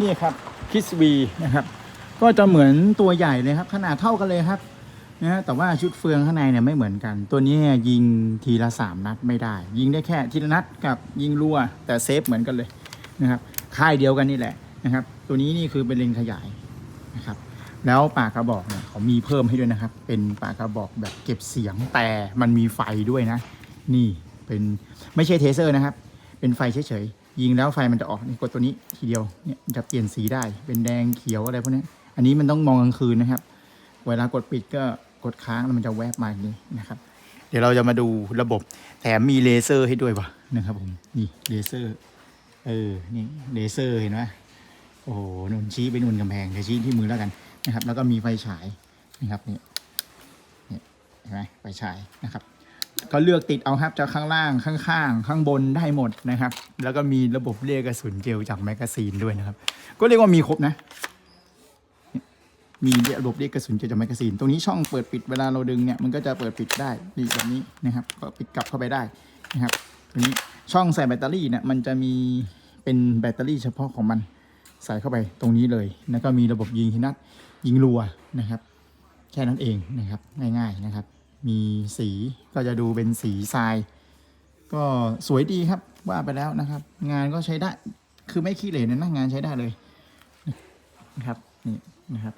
นี่ครับคิสวีนะครับก็จะเหมือนตัวใหญ่เลยครับ ขนาดเท่ากันเลยครับนะฮะแต่ว่าชุดเฟืองข้างในเนี่ยไม่เหมือนกัน ตัวนี้ยิงทีละสามนัดไม่ได้ ยิงได้แค่ทีละนัดกับยิงรัวแต่เซฟเหมือนกันเลยนะครับค่ายเดียวกันนี่แหละนะครับ ตัวนี้นี่คือเป็นเลนขยายนะครับ แล้วปากกระบอกเนี่ยเขามีเพิ่มให้ด้วยนะครับ เป็นปากกระบอกแบบเก็บเสียงแต่มันมีไฟด้วยนะ นี่เป็นไม่ใช่เทเซอร์นะครับ เป็นไฟเฉยๆ ยิงแล้วไฟมันจะออกนี่กดตัวนี้ทีเดียวเนี่ยจะเปลี่ยนสีได้เป็นแดงเขียวอะไรพวกนี้อันนี้มันต้องมองกลางคืนนะครับ เวลากดปิดก็กดค้างแล้วมันจะแวบมาอย่างนี้นะครับ เดี๋ยวเราจะมาดูระบบแถมมีเลเซอร์ให้ด้วยวะนะครับผมนี่เลเซอร์เออนี่เลเซอร์เห็นไหมโอ้โหนุ่นชี้ไปนุ่นกำแพงเดี๋ยวชี้ที่มือแล้วกันนะครับ แล้วก็มีไฟฉายนะครับนี่นี่เห็นไหมไฟฉายนะครับ ก็เลือกติดเอาครับจะข้างล่างข้างๆ ข้างบนได้หมดนะครับ แล้วก็มีระบบเรียกกระสุนเจลจากแมกกาซีนด้วยนะครับ ก็เรียกว่ามีครบนะ มีระบบเรียกกระสุนเจลจากแมกกาซีน ตรงนี้ช่องเปิดปิดเวลาเราดึงเนี่ยมันก็จะเปิดปิดได้นี่แบบนี้นะครับ ก็ปิดกลับเข้าไปได้นะครับตรงนี้ช่องใส่แบตเตอรี่เนี่ยมันจะมีเป็นแบตเตอรี่เฉพาะของมันใส่เข้าไปตรงนี้เลย แล้วก็มีระบบยิงทีนัดยิงรัวนะครับ แค่นั้นเองนะครับ ง่าย ๆนะครับ มีสีก็จะดูเป็นสีทราย ก็สวยดีครับว่าไปแล้วนะครับ งานก็ใช้ได้คือไม่ขี้เหร่นะนะงานใช้ได้เลยนะครับนี่นะครับ